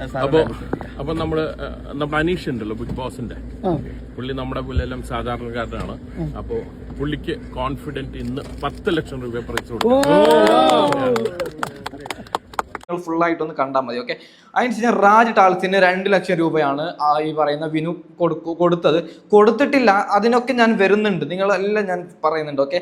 അപ്പൊ അപ്പൊ നമ്മൾ നമ്മുടെ അനീഷ് ഉണ്ടല്ലോ ബിഗ് ബോസിന്റെ പുള്ളി നമ്മുടെ പുള്ളിയെല്ലാം സാധാരണക്കാരനാണ്. അപ്പൊ പുള്ളിക്ക് കോൺഫിഡന്റ് ഇന്ന് പത്ത് ലക്ഷം രൂപ പറിച്ചു കൊടുക്കും നിങ്ങൾ ഫുൾ ആയിട്ടൊന്ന് കണ്ടാൽ മതി ഓക്കെ അതിനുശേഷം രാജ് ടാൽസിന് രണ്ട് ലക്ഷം രൂപയാണ് ആ ഈ പറയുന്ന വിനു കൊടുക്കു കൊടുത്തത്. കൊടുത്തിട്ടില്ല അതിനൊക്കെ ഞാൻ വരുന്നുണ്ട്. നിങ്ങളെല്ലാം ഞാൻ പറയുന്നുണ്ട് ഓക്കെ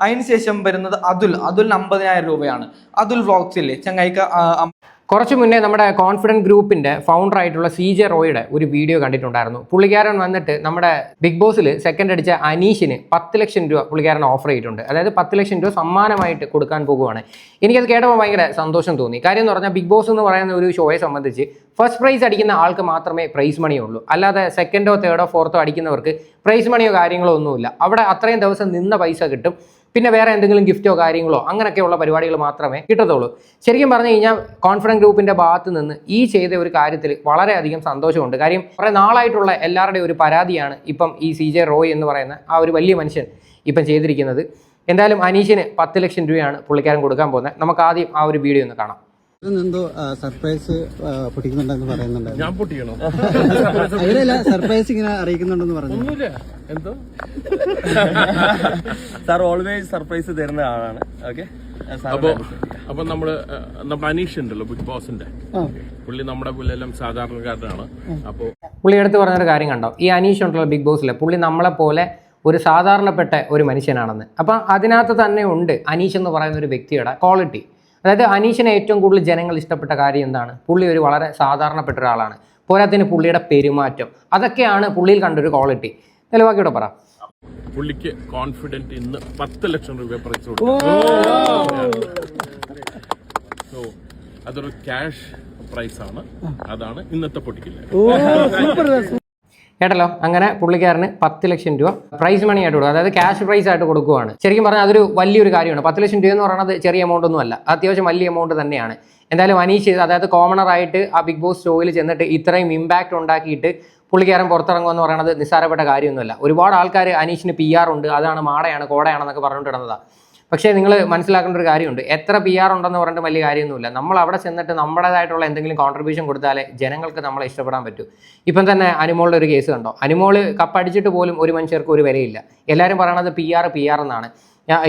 അതിനുശേഷം വരുന്നത് അതുൽ. അതുൽ അമ്പതിനായിരം രൂപയാണ്. അതുൽ വ്ളോഗ്സില്ലേ ചങ്ങായിക്ക ആ, അം- കുറച്ച് മുന്നേ നമ്മുടെ കോൺഫിഡന്റ് ഗ്രൂപ്പിന്റെ ഫൗണ്ടർ ആയിട്ടുള്ള സി ജെ റോയുടെ ഒരു വീഡിയോ കണ്ടിട്ടുണ്ടായിരുന്നു. പുള്ളിക്കാരൻ വന്നിട്ട് നമ്മുടെ ബിഗ് ബോസിൽ സെക്കൻഡ് അടിച്ച അനീഷിന് പത്ത് ലക്ഷം രൂപ പുള്ളിക്കാരൻ ഓഫർ ചെയ്തിട്ടുണ്ട്. അതായത് പത്ത് ലക്ഷം രൂപ സമ്മാനമായിട്ട് കൊടുക്കാൻ പോകുവാണ്. എനിക്കത് കേട്ടപ്പോൾ ഭയങ്കര സന്തോഷം തോന്നി. കാര്യം എന്ന് പറഞ്ഞാൽ ബിഗ് ബോസ് എന്ന് പറയുന്ന ഒരു ഷോയെ സംബന്ധിച്ച് ഫസ്റ്റ് പ്രൈസ് അടിക്കുന്ന ആൾക്ക് മാത്രമേ പ്രൈസ് മണിയുള്ളൂ അല്ലാതെ സെക്കൻഡോ തേർഡോ ഫോർത്തോ അടിക്കുന്നവർക്ക് പ്രൈസ് മണിയോ കാര്യങ്ങളോ ഒന്നുമില്ല. അവിടെ അത്രയും ദിവസം നിന്ന പൈസ കിട്ടും. പിന്നെ വേറെ എന്തെങ്കിലും ഗിഫ്റ്റോ കാര്യങ്ങളോ അങ്ങനെയൊക്കെയുള്ള പരിപാടികൾ മാത്രമേ കിട്ടത്തുള്ളൂ. ശരിക്കും പറഞ്ഞു കഴിഞ്ഞാൽ കോൺഫിഡൻസ് ഗ്രൂപ്പിന്റെ ഭാഗത്ത് നിന്ന് ഈ ചെയ്ത ഒരു കാര്യത്തിൽ വളരെയധികം സന്തോഷമുണ്ട്. കാര്യം കുറേ നാളായിട്ടുള്ള എല്ലാവരുടെയും ഒരു പരാതിയാണ് ഇപ്പം ഈ സി ജെ റോയ് എന്ന് പറയുന്ന ആ ഒരു വലിയ മനുഷ്യൻ ഇപ്പം ചെയ്തിരിക്കുന്നത്. എന്തായാലും അനീഷിന് പത്ത് ലക്ഷം രൂപയാണ് പുള്ളിക്കാരൻ കൊടുക്കാൻ പോകുന്നത്. നമുക്ക് ആദ്യം ആ ഒരു വീഡിയോ ഒന്ന് കാണാം. എന്തോ സർപ്രൈസ് പൊട്ടിക്കുന്നുണ്ടെന്ന് പറയുന്നുണ്ടായിരുന്നു. ഞാൻ പൊട്ടിക്കണോ? അങ്ങനെയല്ല സർപ്രൈസ് ഇങ്ങനെ അറിയിക്കുന്നുണ്ടെന്ന് പറഞ്ഞു. ഒന്നുമില്ല. എന്തോ? സാർ ഓൾവേസ് സർപ്രൈസ് തരുന്ന ആളാണ്. ഓക്കെ അപ്പൊ അപ്പൊ നമ്മൾ നമ്മുടെ അനീഷ് ഉണ്ടല്ലോ ബിഗ് ബോസിന്റെ പുള്ളി നമ്മുടെ പുള്ളിയെല്ലാം സാധാരണക്കാരനാണ്. അപ്പൊ പുള്ളി എടുത്ത് പറഞ്ഞൊരു കാര്യം കണ്ടോ? ഈ അനീഷ് ഉണ്ടല്ലോ ബിഗ് ബോസിലെ പുള്ളി നമ്മളെ പോലെ ഒരു സാധാരണപ്പെട്ട ഒരു മനുഷ്യനാണെന്ന്. അപ്പം അതിനകത്ത് തന്നെ ഉണ്ട് അനീഷ് എന്ന് പറയുന്ന ഒരു വ്യക്തിയുടെ ക്വാളിറ്റി അതായത് അനീഷിനെ ഏറ്റവും കൂടുതൽ ജനങ്ങൾ ഇഷ്ടപ്പെട്ട കാര്യം എന്താണ്? പുള്ളി ഒരു വളരെ സാധാരണപ്പെട്ട ഒരാളാണ്. പോരാത്തിന് പുള്ളിയുടെ പെരുമാറ്റം. അതൊക്കെയാണ് പുള്ളിയിൽ കണ്ടൊരു ക്വാളിറ്റി. നിലവാക്കിയോടെ പറ. പുള്ളിക്ക് കോൺഫിഡന്റ് ഇന്ന് പത്ത് ലക്ഷം രൂപ പ്രൈസ് ഓ സോ അതൊരു ക്യാഷ് പ്രൈസാണ് ആണ്. അതാണ് ഇന്നത്തെ പൊട്ടിക്കില്ല കേട്ടല്ലോ? അങ്ങനെ പുള്ളിക്കാരന് പത്ത് ലക്ഷം രൂപ പ്രൈസ് മണി ആയിട്ട് കൊടുക്കും. അതായത് ക്യാഷ് പ്രൈസ് ആയിട്ട് കൊടുക്കുവാണ്. ശരിക്കും പറഞ്ഞാൽ അതൊരു വലിയൊരു കാര്യമാണ്. പത്ത് ലക്ഷം രൂപ എന്ന് പറയുന്നത് ചെറിയ എമൗണ്ട് ഒന്നും അല്ല. അത്യാവശ്യം വലിയ എമൗണ്ട് തന്നെയാണ്. എന്തായാലും അനീഷ് അതായത് കോമണർ ആയിട്ട് ആ ബിഗ് ബോസ് ഷോയിൽ ചെന്നിട്ട് ഇത്രയും ഇമ്പാക്റ്റ് ഉണ്ടാക്കിയിട്ട് പുള്ളിക്കാരൻ പുറത്തിറങ്ങുക എന്ന് പറയുന്നത് നിസ്സാരപ്പെട്ട കാര്യമൊന്നുമല്ല. ഒരുപാട് ആൾക്കാർ അനീഷിന് പി ആർ ഉണ്ട്. അതാണ് മാടയാണ് കോടയാണെന്നൊക്കെ പറഞ്ഞുകൊണ്ട് കിടന്നതാണ് പക്ഷേ നിങ്ങൾ മനസ്സിലാക്കേണ്ട ഒരു കാര്യമുണ്ട്. എത്ര പി ആർ ഉണ്ടെന്ന് പറഞ്ഞിട്ട് വലിയ കാര്യമൊന്നുമില്ല. നമ്മൾ അവിടെ ചെന്നിട്ട് നമ്മുടേതായിട്ടുള്ള എന്തെങ്കിലും കോൺട്രിബ്യൂഷൻ കൊടുത്താലേ ജനങ്ങൾക്ക് നമ്മളെ ഇഷ്ടപ്പെടാൻ പറ്റൂ. ഇപ്പം തന്നെ അനുമോളുടെ ഒരു കേസ് കണ്ടോ? അനുമോൾ കപ്പടിച്ചിട്ട് പോലും ഒരു മനുഷ്യർക്ക് ഒരു വിലയില്ല. എല്ലാവരും പറയണത് പി ആർ പി ആർ എന്നാണ്.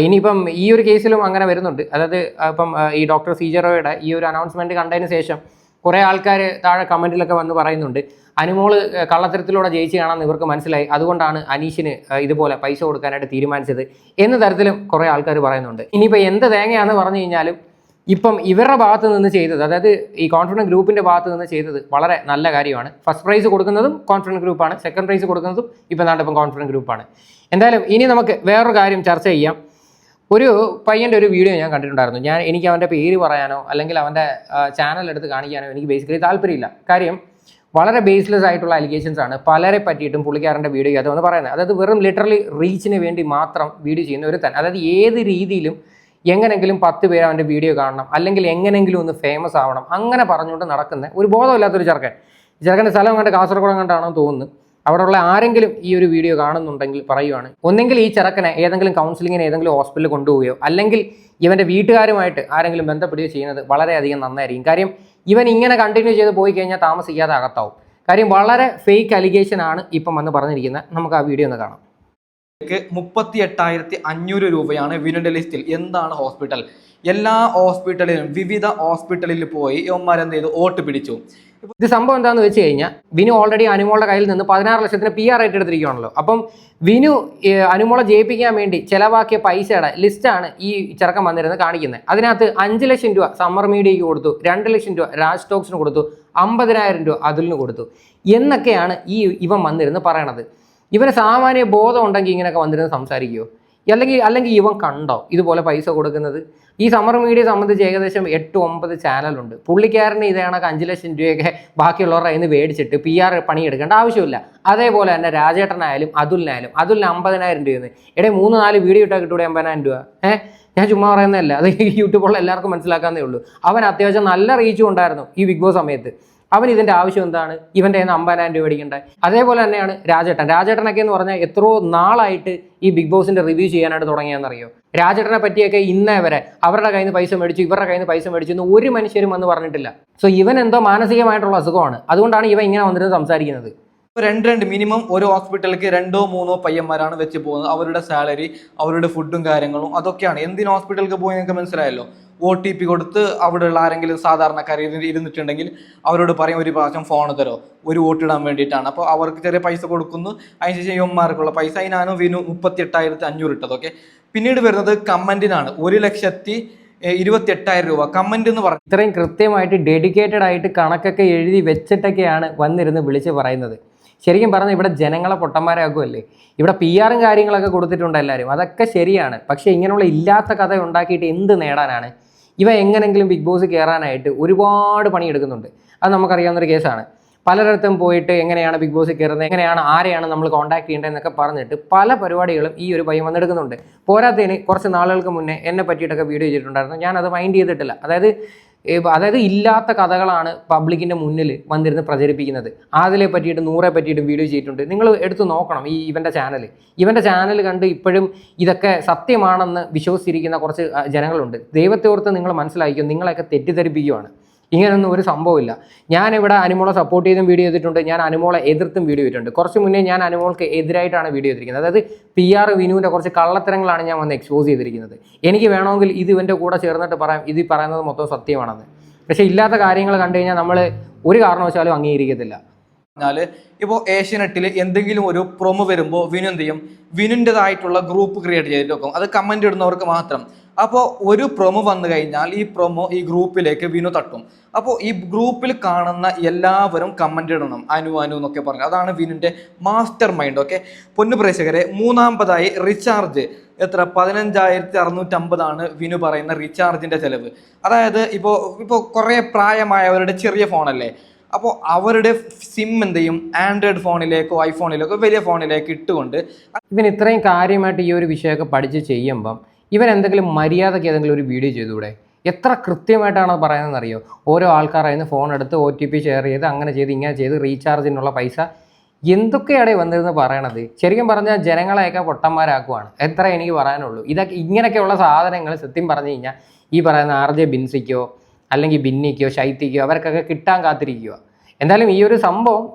ഇനിയിപ്പം ഈ ഒരു കേസിലും അങ്ങനെ വരുന്നുണ്ട്. അതായത് ഇപ്പം ഈ ഡോക്ടർ സീജറോയുടെ ഈ ഒരു അനൗൺസ്മെന്റ് കണ്ടതിന് ശേഷം കുറേ ആൾക്കാർ താഴെ കമന്റിലൊക്കെ വന്ന് പറയുന്നുണ്ട്. അനുമോൾ കള്ളത്തരത്തിലൂടെ ജയിച്ച് കാണാൻ ഇവർക്ക് മനസ്സിലായി. അതുകൊണ്ടാണ് അനീഷിന് ഇതുപോലെ പൈസ കൊടുക്കാനായിട്ട് തീരുമാനിച്ചത് എന്ന തരത്തിലും കുറേ ആൾക്കാർ പറയുന്നുണ്ട്. ഇനിയിപ്പോൾ എന്ത് തേങ്ങയാണെന്ന് പറഞ്ഞു കഴിഞ്ഞാലും ഇപ്പം ഇവരുടെ ഭാഗത്ത് നിന്ന് ചെയ്തത് അതായത് ഈ കോൺഫിഡൻസ് ഗ്രൂപ്പിന്റെ ഭാഗത്ത് നിന്ന് ചെയ്തത് വളരെ നല്ല കാര്യമാണ്. ഫസ്റ്റ് പ്രൈസ് കൊടുക്കുന്നതും കോൺഫിഡൻസ് ഗ്രൂപ്പാണ്. സെക്കൻഡ് പ്രൈസ് കൊടുക്കുന്നതും ഇപ്പം നാട്ടിപ്പം കോൺഫിഡൻസ് ഗ്രൂപ്പാണ്. എന്തായാലും ഇനി നമുക്ക് വേറൊരു കാര്യം ചർച്ച ചെയ്യാം. ഒരു പയ്യന്റെ ഒരു വീഡിയോ ഞാൻ കണ്ടിട്ടുണ്ടായിരുന്നു. ഞാൻ എനിക്ക് അവന്റെ പേര് പറയാനോ അല്ലെങ്കിൽ അവന്റെ ചാനൽ എടുത്ത് കാണിക്കാനോ എനിക്ക് ബേസിക്കലി താല്പര്യമില്ല. കാര്യം വളരെ ബേസ്ലെസ് ആയിട്ടുള്ള അലിഗേഷൻസ് ആണ്. പലരെ പറ്റിയിട്ടും പുള്ളിക്കാരന്റെ വീഡിയോ അതൊന്ന് പറയുന്നത്. അതായത് വെറും ലിറ്ററലി റീച്ചിന് വേണ്ടി മാത്രം വീഡിയോ ചെയ്യുന്ന ഒരു തന്നെ അതായത് ഏത് രീതിയിലും എങ്ങനെങ്കിലും പത്ത് പേര് അവന്റെ വീഡിയോ കാണണം. അല്ലെങ്കിൽ എങ്ങനെങ്കിലും ഒന്ന് ഫേമസ് ആവണം. അങ്ങനെ പറഞ്ഞുകൊണ്ട് നടക്കുന്ന ഒരു ബോധമില്ലാത്തൊരു ചെറുക്കൻ. ചെറുക്കന്റെ സ്ഥലം കണ്ട് കാസർഗോഡ് കണ്ടാണെന്ന് തോന്നുന്നു. അവിടെയുള്ള ആരെങ്കിലും ഈ ഒരു വീഡിയോ കാണുന്നുണ്ടെങ്കിൽ പറയുവാണ്. ഒന്നെങ്കിൽ ഈ ചെറുക്കനെ ഏതെങ്കിലും കൗൺസിലിങ്ങിന് ഏതെങ്കിലും ഹോസ്പിറ്റലിൽ കൊണ്ടുപോവുകയോ അല്ലെങ്കിൽ ഇവന്റെ വീട്ടുകാരുമായിട്ട് ആരെങ്കിലും ബന്ധപ്പെടുകയോ ചെയ്യുന്നത് വളരെയധികം നന്നായിരിക്കും. കാര്യം ഇവൻ ഇങ്ങനെ കണ്ടിന്യൂ ചെയ്ത് പോയി കഴിഞ്ഞാൽ താമസിക്കാതെ അകത്താവും. കാര്യം വളരെ ഫേക്ക് അലിഗേഷൻ ആണ് ഇപ്പം വന്ന് പറഞ്ഞിരിക്കുന്നത്. നമുക്ക് ആ വീഡിയോ ഒന്ന് കാണാം. മുപ്പത്തി എട്ടായിരത്തി അഞ്ഞൂറ് രൂപയാണ് വിനുന്റെ ലിസ്റ്റിൽ എന്താണ് ഹോസ്പിറ്റൽ എല്ലാ ഹോസ്പിറ്റലിലും വിവിധ ഹോസ്പിറ്റലിൽ പോയി ഇവന്മാരെന്ത് ചെയ്തു? വോട്ട് പിടിച്ചു. ഇത് സംഭവം എന്താണെന്ന് വെച്ച് കഴിഞ്ഞാൽ വിനു ഓൾറെഡി അനുമോളുടെ കയ്യിൽ നിന്ന് പതിനാറ് ലക്ഷത്തിന് പി ആർ ആയിട്ട് എടുത്തിരിക്കുകയാണല്ലോ അപ്പം വിനു അനുമോളെ ജയിപ്പിക്കാൻ വേണ്ടി ചെലവാക്കിയ പൈസയുടെ ലിസ്റ്റാണ് ഈ ചെറുക്കം വന്നിരുന്ന് കാണിക്കുന്നത് അതിനകത്ത് അഞ്ച് ലക്ഷം രൂപ സമ്മർ മീഡിയയ്ക്ക് കൊടുത്തു രണ്ട് ലക്ഷം രൂപ രാജ് സ്റ്റോക്സിന് കൊടുത്തു അമ്പതിനായിരം രൂപ അതിലിന് കൊടുത്തു. എന്നൊക്കെയാണ് ഈ ഇവൻ വന്നിരുന്ന് പറയണത്. ഇവന് സാമാന്യ ബോധം ഉണ്ടെങ്കിൽ ഇങ്ങനെയൊക്കെ വന്നിരുന്ന് സംസാരിക്കുമോ അല്ലെങ്കിൽ അല്ലെങ്കിൽ ഇവൻ കണ്ടോ ഇതുപോലെ പൈസ കൊടുക്കുന്നത്? ഈ സമർ മീഡിയ സംബന്ധിച്ച് ഏകദേശം എട്ട് ഒമ്പത് ചാനലുണ്ട് പുള്ളിക്കാരന് ഇത് കണക്ക് അഞ്ച് ലക്ഷം രൂപയൊക്കെ ബാക്കിയുള്ളവരുടെ കയ്യിൽ മേടിച്ചിട്ട് പി ആർ പണിയെടുക്കേണ്ട ആവശ്യമില്ല. അതേപോലെ തന്നെ രാജേട്ടനായാലും അതുലിനായാലും അതുലിന് അമ്പതിനായിരം രൂപയെന്ന്. ഇടയിൽ മൂന്ന് നാല് വീഡിയോ ഇട്ടാൽ കിട്ടൂടെ അമ്പതിനായിരം രൂപ? ഏഹ് ഞാൻ ചുമ്മാ പറയുന്നതല്ല. അത് യൂട്യൂബുള്ള എല്ലാവർക്കും മനസ്സിലാക്കാന്നേ ഉള്ളൂ. അവൻ അത്യാവശ്യം നല്ല റീച്ചും ഉണ്ടായിരുന്നു ഈ ബിഗ് ബോസ് സമയത്ത്. അവൻ ഇതിന്റെ ആവശ്യം എന്താണ്? ഇവന്റെ കയ്യിൽ നിന്ന് അമ്പതിനായിരം രൂപ മേടിക്കണ്ടേ? അതേപോലെ തന്നെയാണ് രാജേട്ടൻ. രാജേട്ടനൊക്കെ എന്ന് പറഞ്ഞാൽ എത്രയോ നാളായിട്ട് ഈ ബിഗ് ബോസിന്റെ റിവ്യൂ ചെയ്യാനായിട്ട് തുടങ്ങിയെന്നറിയോ? രാജേട്ടനെ പറ്റിയൊക്കെ ഇന്നേ വരെ അവരുടെ കയ്യിൽ നിന്ന് പൈസ മേടിച്ചു ഇവരുടെ കയ്യിൽ നിന്ന് പൈസ മേടിച്ചു എന്ന് ഒരു മനുഷ്യരും വന്ന് പറഞ്ഞിട്ടില്ല. സോ ഇവൻ എന്തോ മാനസികമായിട്ടുള്ള അസുഖമാണ്. അതുകൊണ്ടാണ് ഇവ ഇങ്ങനെ വന്നിട്ട് സംസാരിക്കുന്നത്. രണ്ട് രണ്ട് മിനിമം ഒരു ഹോസ്പിറ്റലിലേക്ക് രണ്ടോ മൂന്നോ പയ്യന്മാരാണ് വെച്ച് പോകുന്നത്. അവരുടെ സാലറി അവരുടെ ഫുഡും കാര്യങ്ങളും അതൊക്കെയാണ്. എന്തിന് ഹോസ്പിറ്റലിലേക്ക് പോയി നിങ്ങൾക്ക് മനസ്സിലായല്ലോ? ഒ ടി പി കൊടുത്ത് അവിടെയുള്ള ആരെങ്കിലും സാധാരണക്കാർ ഇരുന്ന് ഇരുന്നിട്ടുണ്ടെങ്കിൽ അവരോട് പറയും ഒരു പ്രാവശ്യം ഫോൺ തരോ? ഒരു വോട്ട് ഇടാൻ വേണ്ടിയിട്ടാണ്. അപ്പോൾ അവർക്ക് ചെറിയ പൈസ കൊടുക്കുന്നു. അതിനുശേഷം യുവന്മാർക്കുള്ള പൈസ. അതിനാണ് വിനു മുപ്പത്തി എട്ടായിരത്തി അഞ്ഞൂറ് ഇട്ടത് ഓക്കെ പിന്നീട് വരുന്നത് കമന്റിനാണ്. ഒരു ലക്ഷത്തി ഇരുപത്തി എട്ടായിരം രൂപ. കമന്റ് എന്ന് പറഞ്ഞു ഇത്രയും കൃത്യമായിട്ട് ഡെഡിക്കേറ്റഡ് ആയിട്ട് കണക്കൊക്കെ എഴുതി വെച്ചിട്ടൊക്കെയാണ് വന്നിരുന്ന് വിളിച്ച് പറയുന്നത്. ശരിക്കും പറഞ്ഞാൽ ഇവിടെ ജനങ്ങളെ പൊട്ടന്മാരാക്കുമല്ലേ ഇവിടെ പി ആറും കാര്യങ്ങളൊക്കെ കൊടുത്തിട്ടുണ്ട് എല്ലാവരും അതൊക്കെ ശരിയാണ്. പക്ഷേ ഇങ്ങനെയുള്ള ഇല്ലാത്ത കഥ ഉണ്ടാക്കിയിട്ട് എന്ത് നേടാനാണ്? ഇവ എങ്ങനെങ്കിലും ബിഗ് ബോസ് കയറാനായിട്ട് ഒരുപാട് പണിയെടുക്കുന്നുണ്ട്. അത് നമുക്കറിയാവുന്നൊരു കേസാണ്. പലയിടത്തും പോയിട്ട് എങ്ങനെയാണ് ബിഗ് ബോസിൽ കയറുന്നത് എങ്ങനെയാണ് ആരെയാണ് നമ്മൾ കോൺടാക്ട് ചെയ്യേണ്ടതെന്നൊക്കെ പറഞ്ഞിട്ട് പല പരിപാടികളും ഈ ഒരു പയ്യൻ വന്നെടുക്കുന്നുണ്ട്. പോരാത്തതിന് കുറച്ച് നാളുകൾക്ക് മുന്നേ എന്നെ പറ്റിയിട്ടൊക്കെ വീഡിയോ ചെയ്തിട്ടുണ്ടായിരുന്നു. ഞാൻ അത് മൈൻഡ് ചെയ്തിട്ടില്ല. അതായത് അതായത് ഇല്ലാത്ത കഥകളാണ് പബ്ലിക്കിന്റെ മുന്നിൽ വന്നിരുന്ന് പ്രചരിപ്പിക്കുന്നത്. ആദിലെ പറ്റിയിട്ട് നൂറെ പറ്റിയിട്ടും വീഡിയോ ചെയ്തിട്ടുണ്ട്. നിങ്ങൾ എടുത്ത് നോക്കണം ഈ ഇവന്റെ ചാനൽ ഇവന്റെ ചാനൽ കണ്ട് ഇപ്പോഴും ഇതൊക്കെ സത്യമാണെന്ന് വിശ്വസിച്ചിരിക്കുന്ന കുറച്ച് ജനങ്ങളുണ്ട്. ദൈവത്തെ ഓർത്ത് നിങ്ങൾ മനസ്സിലാക്കിക്കും നിങ്ങളെയൊക്കെ തെറ്റിദ്ധരിപ്പിക്കുകയാണ് ഇങ്ങനെയൊന്നും ഒരു സംഭവമില്ല ഞാനിവിടെ അനുമോളെ സപ്പോർട്ട് ചെയ്തും വീഡിയോ ചെയ്തിട്ടുണ്ട്. ഞാൻ അനുമോളെ എതിർത്തും വീഡിയോ ചെയ്തിട്ടുണ്ട് കുറച്ച് മുന്നേ ഞാൻ അനുമോൾക്ക് എതിരായിട്ടാണ് വീഡിയോ ചെയ്തിരിക്കുന്നത്. അതായത് പി ആർ വിനുവിന്റെ കുറച്ച് കള്ളത്തരങ്ങളാണ് ഞാൻ വന്ന് എക്സ്പോസ് ചെയ്തിരിക്കുന്നത്. എനിക്ക് വേണമെങ്കിൽ ഇത് ഇവന്റെ കൂടെ ചേർന്നിട്ട് പറയാം. ഇത് പറയുന്നത് മൊത്തം സത്യമാണെന്ന്. പക്ഷേ ഇല്ലാത്ത കാര്യങ്ങൾ കണ്ടു കഴിഞ്ഞാൽ നമ്മൾ ഒരു കാരണവശാലും അംഗീകരിക്കത്തില്ല. എന്നാൽ ഇപ്പോൾ ഏഷ്യനെറ്റിൽ എന്തെങ്കിലും ഒരു പ്രൊമോ വരുമ്പോൾ വിനു എന്ത് ചെയ്യും? വിനുന്റെതായിട്ടുള്ള ഗ്രൂപ്പ് ക്രിയേറ്റ് ചെയ്തിട്ട് വെക്കും. അത് കമന്റ് ഇടുന്നവർക്ക് മാത്രം. അപ്പോൾ ഒരു പ്രൊമോ വന്നു കഴിഞ്ഞാൽ ഈ പ്രൊമോ ഈ ഗ്രൂപ്പിലേക്ക് വിനു തട്ടും. അപ്പോൾ ഈ ഗ്രൂപ്പിൽ കാണുന്ന എല്ലാവരും കമന്റ് ഇടണം. അനു അനു എന്നൊക്കെ പറഞ്ഞു. അതാണ് വിനുവിന്റെ മാസ്റ്റർ മൈൻഡ് ഓക്കെ പൊന്നു പ്രേക്ഷകരെ മൂന്നാമതായി റീചാർജ്. എത്ര? പതിനഞ്ചായിരത്തി അറുന്നൂറ്റമ്പതാണ് വിനു പറയുന്ന റീചാർജിന്റെ ചിലവ്. അതായത് ഇപ്പോൾ ഇപ്പോൾ കുറേ പ്രായമായവരുടെ ചെറിയ ഫോണല്ലേ? അപ്പോൾ അവരുടെ സിം എന്ത് ചെയ്യും ആൻഡ്രോയിഡ് ഫോണിലേക്കോ ഐഫോണിലേക്കോ വലിയ ഫോണിലേക്ക് ഇട്ടുകൊണ്ട് ഇവൻ ഇത്രയും കാര്യമായിട്ട് ഈ ഒരു വിഷയമൊക്കെ പഠിച്ച് ചെയ്യുമ്പം ഇവൻ എന്തെങ്കിലും മര്യാദയ്ക്ക് ഏതെങ്കിലും ഒരു വീഡിയോ ചെയ്തുകൂടെ? എത്ര കൃത്യമായിട്ടാണ് അത് പറയുന്നതെന്ന് അറിയോ ഓരോ ആൾക്കാരായിരുന്നു ഫോൺ എടുത്ത് ഒ ടി പി ഷെയർ ചെയ്ത് അങ്ങനെ ചെയ്ത് ഇങ്ങനെ ചെയ്ത് റീചാർജിനുള്ള പൈസ. എന്തൊക്കെയാണ് വന്നിരുന്ന് പറയണത്? ശരിക്കും പറഞ്ഞാൽ ജനങ്ങളെയൊക്കെ പൊട്ടന്മാരാക്കുവാണ്. എത്ര എനിക്ക് പറയാനുള്ളൂ. ഇതൊക്കെ ഇങ്ങനെയൊക്കെയുള്ള സാധനങ്ങൾ സത്യം പറഞ്ഞു കഴിഞ്ഞാൽ ഈ പറയുന്ന ആർ ജെ ബിൻസിക്കോ അല്ലെങ്കിൽ ബിന്നിക്കോ ശൈത്തിക്കോ അവർക്കൊക്കെ കിട്ടാൻ കാത്തിരിക്കുക എന്തായാലും ഈ ഒരു സംഭവം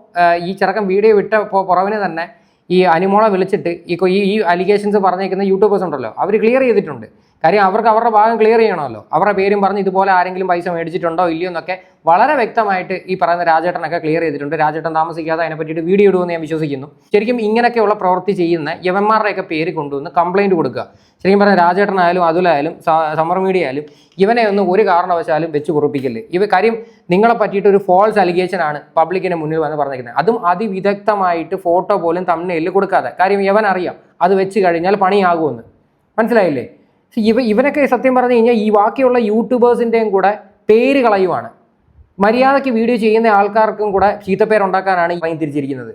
ഈ ചെറുക്കൻ വീഡിയോ വിട്ട പുറവിന് തന്നെ ഈ അനിമോളെ വിളിച്ചിട്ട് ഈ ഈ അലിഗേഷൻസ് പറഞ്ഞേക്കുന്ന യൂട്യൂബേഴ്സ് ഉണ്ടല്ലോ അവർ ക്ലിയർ ചെയ്തിട്ടുണ്ട്. കാര്യം അവർക്ക് അവരുടെ ഭാഗം ക്ലിയർ ചെയ്യണമല്ലോ. അവരുടെ പേരും പറഞ്ഞ് ഇതുപോലെ ആരെങ്കിലും പൈസ മേടിച്ചിട്ടുണ്ടോ ഇല്ലയോ എന്നൊക്കെ വളരെ വ്യക്തമായിട്ട് ഈ പറയുന്ന രാജേട്ടനൊക്കെ ക്ലിയർ ചെയ്തിട്ടുണ്ട്. രാജേട്ടൻ താമസിക്കാതെ അതിനെ പറ്റിയിട്ട് വീഡിയോ ഇടുമെന്ന് ഞാൻ വിശ്വസിക്കുന്നു. ശരിക്കും ഇങ്ങനെയൊക്കെയുള്ള പ്രവൃത്തി ചെയ്യുന്ന യവന്മാരുടെയൊക്കെ പേര് കൊണ്ടുവന്ന് കംപ്ലൈന്റ് കൊടുക്കുക. ശരിക്കും പറഞ്ഞാൽ രാജേട്ടനായാലും അതുലായാലും സമർ മീഡിയ ആയാലും ഇവനെ ഒന്നും ഒരു കാരണവശാലും വെച്ച് കുറിപ്പിക്കൽ. ഇവ കാര്യം നിങ്ങളെ പറ്റിയിട്ട് ഒരു ഫോൾസ് അലിഗേഷൻ ആണ് പബ്ലിക്കിന് മുന്നിൽ വന്ന് പറഞ്ഞിരിക്കുന്നത്. അതും അതിവിദഗ്ധമായിട്ട് ഫോട്ടോ പോലും തമ്മിൽ കൊടുക്കാതെ. കാര്യം യവൻ അറിയാം അത് വെച്ച് കഴിഞ്ഞാൽ പണിയാകുമെന്ന്. മനസ്സിലായില്ലേ? ഇവ ഇവനൊക്കെ സത്യം പറഞ്ഞു കഴിഞ്ഞാൽ ഈ ബാക്കിയുള്ള യൂട്യൂബേഴ്സിന്റെയും കൂടെ പേര് കളയുവാണ്. മര്യാദയ്ക്ക് വീഡിയോ ചെയ്യുന്ന ആൾക്കാർക്കും കൂടെ ചീത്തപ്പേരുണ്ടാക്കാനാണ് പൈൻ തിരിച്ചിരിക്കുന്നത്.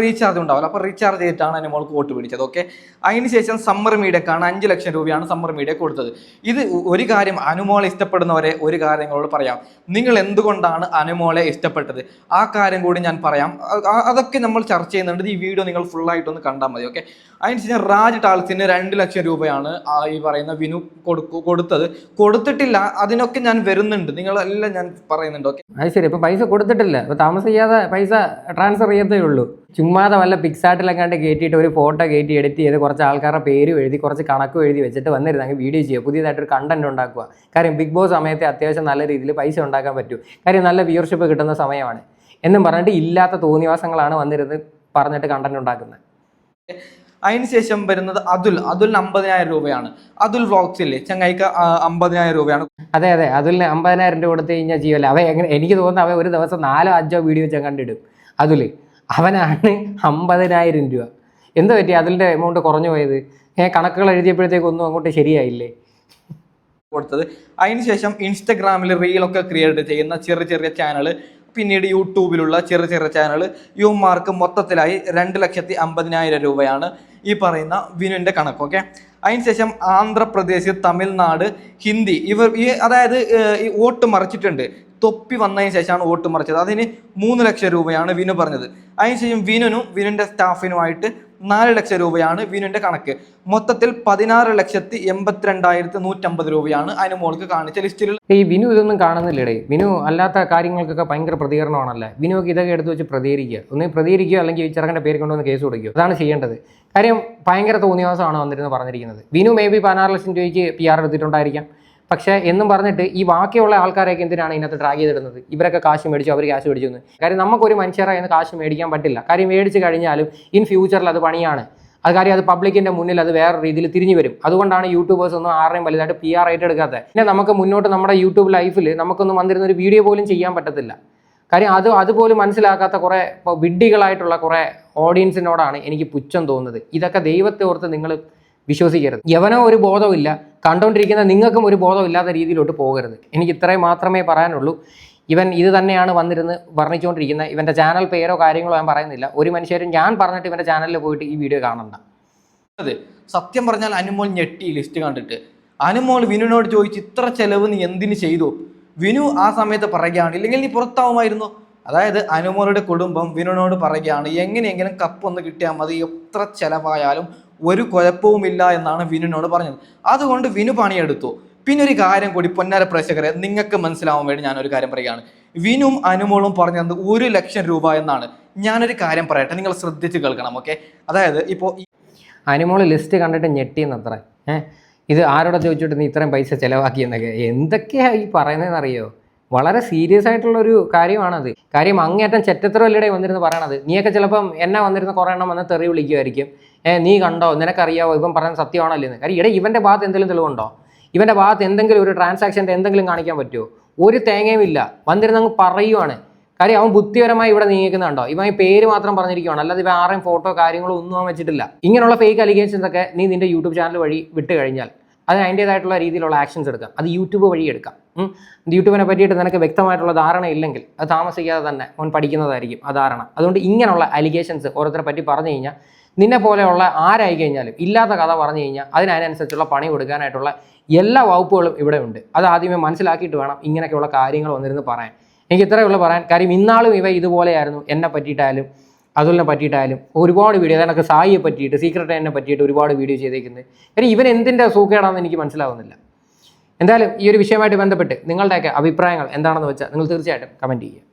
റീചാർജ് ഉണ്ടാവില്ല. അപ്പോൾ റീചാർജ് ചെയ്തിട്ടാണ് അനുമോൾക്ക് വോട്ട് പിടിച്ചത്. ഓക്കെ അതിനുശേഷം സമ്മർ മീഡിയക്കാണ് അഞ്ച് ലക്ഷം രൂപയാണ് സമ്മർ മീഡിയ കൊടുത്തത്. ഇത് ഒരു കാര്യം അനുമോളെ ഇഷ്ടപ്പെടുന്നവരെ ഒരു കാര്യം നിങ്ങളോട് പറയാം. നിങ്ങൾ എന്തുകൊണ്ടാണ് അനുമോളെ ഇഷ്ടപ്പെട്ടത്? ആ കാര്യം കൂടി ഞാൻ പറയാം. അതൊക്കെ നമ്മൾ ചർച്ച ചെയ്യുന്നുണ്ട്. ഈ വീഡിയോ നിങ്ങൾ ഫുള്ളായിട്ടൊന്ന് കണ്ടാൽ മതി. ഓക്കെ അതിനുശേഷം രാജ് ടാൾസിന് രണ്ട് ലക്ഷം രൂപയാണ് ഈ പറയുന്ന വിനു കൊടുക്കു കൊടുത്തത്. കൊടുത്തിട്ടില്ല അതിനൊക്കെ ഞാൻ വരുന്നുണ്ട്. നിങ്ങളെല്ലാം ഞാൻ പറയുന്നുണ്ട്. ഓക്കെ അത് ശരി. ഇപ്പം പൈസ കൊടുത്തിട്ടില്ല. ഇപ്പം താമസിക്കാതെ പൈസ ട്രാൻസ്ഫർ ചെയ്യത്തേ ഉള്ളൂ. ചുമ്മാതെ വല്ല പിക്സാർട്ടിലെങ്ങാണ്ട് കയറ്റിയിട്ട് ഒരു ഫോട്ടോ കയറ്റി എഡിറ്റ് ചെയ്ത് കുറച്ച് ആൾക്കാരുടെ പേര് എഴുതി കുറച്ച് കണക്കും എഴുതി വെച്ചിട്ട് വന്നിരുന്ന് അങ്ങ് വീഡിയോ ചെയ്യുക. പുതിയതായിട്ടൊരു കണ്ടന്റ് ഉണ്ടാക്കുക. കാര്യം ബിഗ് ബോസ് സമയത്തെ അത്യാവശ്യം നല്ല രീതിയിൽ പൈസ ഉണ്ടാക്കാൻ പറ്റും. കാര്യം നല്ല വ്യൂവർഷിപ്പ് കിട്ടുന്ന സമയമാണ്. എന്നും പറഞ്ഞിട്ട് ഇല്ലാത്ത തോന്നിവാസങ്ങളാണ് വന്നിരുന്ന് പറഞ്ഞിട്ട് കണ്ടന്റ് ഉണ്ടാക്കുന്നത്. അതിനുശേഷം വരുന്നത് അതുൽ. അതുലിന് അമ്പതിനായിരം രൂപയാണ്. അതുൽ വ്ളോഗ്സ് ഇല്ലേ? ചങ്ങായിക്ക് അമ്പതിനായിരം രൂപയാണ്. അതെ അതെ. അതുലിന് അമ്പതിനായിരം രൂപ കൊടുത്തു കഴിഞ്ഞാൽ ജീവല്ല. അവ എങ്ങനെ എനിക്ക് തോന്നുന്നു അവ ഒരു ദിവസം നാലോ അഞ്ചോ വീഡിയോ വെച്ചാൽ കണ്ടിടും അതിൽ അവനാണ് അമ്പതിനായിരം രൂപ. എന്താ പറ്റി? അതിന്റെ എമൗണ്ട് കുറഞ്ഞു പോയത്? ഏ കണക്കുകൾ എഴുതിയപ്പോഴത്തേക്കൊന്നും അങ്ങോട്ട് ശരിയായില്ലേ? കൊടുത്തത്. അതിനുശേഷം ഇൻസ്റ്റഗ്രാമിൽ റീലൊക്കെ ക്രിയേറ്റ് ചെയ്യുന്ന ചെറിയ ചെറിയ ചാനൽ പിന്നീട് യൂട്യൂബിലുള്ള ചെറിയ ചെറിയ ചാനൽ യുവമാർക്ക് മൊത്തത്തിലായി രണ്ട് ലക്ഷത്തി അമ്പതിനായിരം രൂപയാണ് ഈ പറയുന്ന വിനുവിന്റെ കണക്ക് ഓക്കെ അതിനുശേഷം ആന്ധ്രാപ്രദേശ് തമിഴ്നാട് ഹിന്ദി ഇവർ ഈ അതായത് ഈ വോട്ട് മറിച്ചിട്ടുണ്ട്. തൊപ്പി വന്നതിന് ശേഷമാണ് വോട്ട് മറിച്ചത്. അതിന് മൂന്ന് ലക്ഷം രൂപയാണ് വിനു പറഞ്ഞത്. അതിനുശേഷം വിനുനും വിനുവിന്റെ സ്റ്റാഫിനുമായിട്ട് നാല് ലക്ഷം രൂപയാണ് വിനുവിന്റെ കണക്ക്. മൊത്തത്തിൽ പതിനാറ് ലക്ഷത്തി എൺപത്തിരണ്ടായിരത്തി നൂറ്റമ്പത് രൂപയാണ് അതിന് അനുമോൾക്ക് കാണിച്ച ലിസ്റ്റിൽ. ഈ വിനു ഇതൊന്നും കാണുന്നില്ലേ വിനു അല്ലാത്ത കാര്യങ്ങൾക്കൊക്കെ ഭയങ്കര പ്രതികരണമാണല്ലേ? വിനുവൊക്കെ ഇതൊക്കെ എടുത്തു വെച്ച് പ്രതികരിക്കുക. ഒന്ന് പ്രതികരിക്കുക അല്ലെങ്കിൽ ഈ ചെറുക്കന്റെ പേര് കൊണ്ടുവന്ന് കേസ് കൊടുക്കുക. അതാണ് ചെയ്യേണ്ടത്. കാര്യം ഭയങ്കര തോന്നിയവാസമാണ് വന്നിരുന്ന് പറഞ്ഞിരിക്കുന്നത്. വിനു മേ ബി പതിനാറ് ലക്ഷം രൂപയ്ക്ക് പി ആർ എടുത്തിട്ടുണ്ടായിരിക്കാം. പക്ഷേ എന്നും പറഞ്ഞിട്ട് ഈ ബാക്കിയുള്ള ആൾക്കാരൊക്കെ എന്തിനാണ് ഇതിനകത്ത് ഡ്രാഗ് ചെയ്തിടുന്നത്? ഇവരൊക്കെ കാശ് മേടിച്ചു അവർ കാശ് മേടിച്ചു എന്ന് കാര്യം നമുക്കൊരു മനുഷ്യരായി എന്ന് കാശ് മേടിക്കാൻ പറ്റില്ല. കാര്യം മേടിച്ച് കഴിഞ്ഞാലും ഇൻ ഫ്യൂച്ചറിൽ അത് പണിയാണ്. അത് കാര്യം അത് പബ്ലിക്കിന്റെ മുന്നിൽ അത് വേറെ രീതിയിൽ തിരിഞ്ഞു വരും. അതുകൊണ്ടാണ് യൂട്യൂബേഴ്സ് ഒന്നും ആരുടെയും വലുതായിട്ട് പി ആർ ആയിട്ട് എടുക്കാത്തത്. പിന്നെ നമുക്ക് മുന്നോട്ട് നമ്മുടെ യൂട്യൂബ് ലൈഫിൽ നമുക്കൊന്നും വന്നിരുന്ന ഒരു വീഡിയോ പോലും ചെയ്യാൻ പറ്റത്തില്ല. കാര്യം അത് അതുപോലും മനസ്സിലാക്കാത്ത കുറേ വിഡ്ഢികളായിട്ടുള്ള കുറേ ഓഡിയൻസിനോടാണ് എനിക്ക് പുച്ഛം തോന്നുന്നത്. ഇതൊക്കെ ദൈവത്തെ ഓർത്ത് നിങ്ങൾ വിശ്വസിക്കരുത്. യവനോ ഒരു ബോധമില്ല കണ്ടുകൊണ്ടിരിക്കുന്ന നിങ്ങൾക്കും ഒരു ബോധമില്ലാത്ത രീതിയിലോട്ട് പോകരുത്. എനിക്ക് ഇത്രയും മാത്രമേ പറയാനുള്ളൂ. ഇവൻ ഇത് തന്നെയാണ് വന്നിരുന്ന് വർണിച്ചുകൊണ്ടിരിക്കുന്നത് ഇവന്റെ ചാനൽ പേരോ കാര്യങ്ങളോ ഞാൻ പറയുന്നില്ല. ഒരു മനുഷ്യരും ഞാൻ പറഞ്ഞിട്ട് ഇവന്റെ ചാനലിൽ പോയിട്ട് ഈ വീഡിയോ കാണണ്ട. അതെ. സത്യം പറഞ്ഞാൽ അനുമോൾ ഞെട്ടി ലിസ്റ്റ് കണ്ടിട്ട്. അനുമോൾ വിനുവിനോട് ചോദിച്ച് ഇത്ര ചെലവ് നീ എന്തിന് ചെയ്തു? വിനു ആ സമയത്ത് പറയുകയാണ് ഇല്ലെങ്കിൽ നീ പുറത്താവുമായിരുന്നു? അതായത് അനുമോളുടെ കുടുംബം വിനുവിനോട് പറയുകയാണ് എങ്ങനെയെങ്കിലും കപ്പ് ഒന്ന് കിട്ടിയാൽ മതി. എത്ര ചെലവായാലും ഒരു കുഴപ്പവുമില്ല എന്നാണ് വിനുവിനോട് പറഞ്ഞത്. അതുകൊണ്ട് വിനു പണിയെടുത്തു. പിന്നെ ഒരു കാര്യം കൂടി പൊന്നാര പ്രേക്ഷകരെ നിങ്ങൾക്ക് മനസ്സിലാവാൻ വേണ്ടി ഞാനൊരു കാര്യം പറയുകയാണ്. വിനും അനുമോളും പറഞ്ഞത് ഒരു ലക്ഷം രൂപ എന്നാണ്. ഞാനൊരു കാര്യം പറയട്ടെ നിങ്ങൾ ശ്രദ്ധിച്ച് കേൾക്കണം ഓക്കെ? അതായത് ഇപ്പോൾ അനിമോൾ ലിസ്റ്റ് കണ്ടിട്ട് ഞെട്ടിയെന്നത്ര. ഏഹ് ഇത് ആരോടെ ചോദിച്ചിട്ട് നീ ഇത്രയും പൈസ ചിലവാക്കിയെന്നൊക്കെ എന്തൊക്കെയാണ് എന്തൊക്കെയാ ഈ പറയുന്നതെന്ന് അറിയോ വളരെ സീരിയസ് ആയിട്ടുള്ള ഒരു കാര്യമാണത്. കാര്യം അങ്ങേറ്റം ചെറ്റത്തരവല്ലടെ വന്നിരുന്ന് പറയണത്. നീയൊക്കെ ചിലപ്പം എന്നാ വന്നിരുന്ന കുറേ എണ്ണം വന്ന് തെറി വിളിക്കുമായിരിക്കും ഏ നീ കണ്ടോ? നിനക്കറിയാവോ? ഇവൻ പറയുന്നത് സത്യമാണല്ലോ എന്ന്? കാര്യം ഇട ഇവന്റെ ഭാഗത്ത് എന്തെങ്കിലും തെളിവുണ്ടോ? ഇവന്റെ ഭാഗത്ത് എന്തെങ്കിലും ഒരു ട്രാൻസാക്ഷന്റെ എന്തെങ്കിലും കാണിക്കാൻ പറ്റുമോ ഒരു തേങ്ങയും ഇല്ല. വന്നിരുന്ന് അങ്ങ് പറയുവാണ്. കാര്യം അവൻ ബുദ്ധിപരമായി ഇവിടെ നീങ്ങിക്കുന്നുണ്ടോ ഇവൻ ഈ പേര് മാത്രം പറഞ്ഞിരിക്കുകയാണ് അല്ലാതെ ഇവ ആരെയും ഫോട്ടോ കാര്യങ്ങളോ ഒന്നും അവൻ വെച്ചിട്ടില്ല. ഇങ്ങനെയുള്ള ഫേക്ക് അലിഗേഷൻസ് ഒക്കെ നീ നിന്റെ യൂട്യൂബ് ചാനൽ വഴി വിട്ട് കഴിഞ്ഞാൽ അതിന് അതിന്റേതായിട്ടുള്ള രീതിയിലുള്ള ആക്ഷൻസ് എടുക്കാം. അത് യൂട്യൂബ് വഴി എടുക്കാം. യൂട്യൂബിനെ പറ്റിയിട്ട് നിനക്ക് വ്യക്തമായിട്ടുള്ള ധാരണ ഇല്ലെങ്കിൽ അത് താമസിക്കാതെ തന്നെ അവൻ പഠിക്കുന്നതായിരിക്കും ആ ധാരണ. അതുകൊണ്ട് ഇങ്ങനെയുള്ള അലിഗേഷൻസ് ഓരോരുത്തരെ പറ്റി പറഞ്ഞു കഴിഞ്ഞാൽ നിന്നെ പോലെയുള്ള ആരായി കഴിഞ്ഞാലും ഇല്ലാത്ത കഥ പറഞ്ഞു കഴിഞ്ഞാൽ അതിനനുസരിച്ചുള്ള പണി കൊടുക്കാനായിട്ടുള്ള എല്ലാ വകുപ്പുകളും ഇവിടെ ഉണ്ട്. അത് ആദ്യമേ മനസ്സിലാക്കിയിട്ട് വേണം ഇങ്ങനെയൊക്കെയുള്ള കാര്യങ്ങൾ വന്നിരുന്ന് പറയാൻ. എനിക്ക് ഇത്രയേ ഉള്ളൂ പറയാൻ. കാര്യം ഇന്നാളും ഇവ ഇതുപോലെയായിരുന്നു. എന്നെ പറ്റിയിട്ടായാലും അതുലിനെ പറ്റിയിട്ടായാലും ഒരുപാട് വീഡിയോ അതായത് സായിയെ പറ്റിയിട്ട് സീക്രട്ട് എന്നെ പറ്റിയിട്ട് ഒരുപാട് വീഡിയോ ചെയ്തേക്കുന്നത്. കാര്യം ഇവൻ എന്തിന്റെ സൂക്കേടാണെന്ന് എനിക്ക് മനസ്സിലാവുന്നില്ല. എന്തായാലും ഈ ഒരു വിഷയമായിട്ട് ബന്ധപ്പെട്ട് നിങ്ങളുടെയൊക്കെ അഭിപ്രായങ്ങൾ എന്താണെന്ന് വെച്ചാൽ നിങ്ങൾ തീർച്ചയായിട്ടും കമന്റ് ചെയ്യുക.